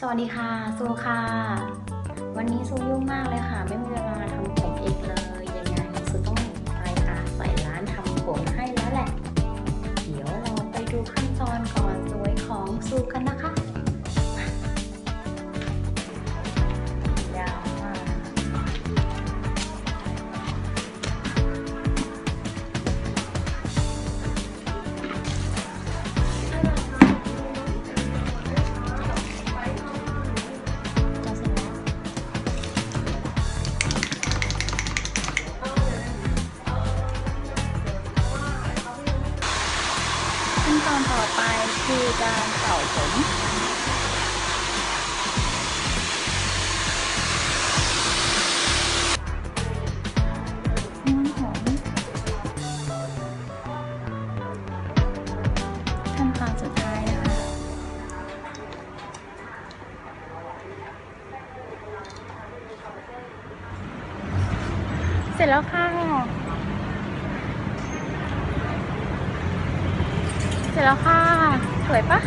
สวัสดีค่ะซูค่ะ วันนี้ซูยุ่งมากเลยค่ะ ไม่มีเวลาทำผมเองเลย ยังไงซูต้องไปอาใส่ร้านทำผมให้แล้วแหละ เดี๋ยวเราไปดูขั้นตอนก่อนสวยของซูกันนะ ขั้นตอนต่อไปคือการเป่าผมน้ำหอมขั้นตอนสุดท้ายนะคะ เสร็จแล้วค่ะ เสร็จแล้วค่ะ สวยปะ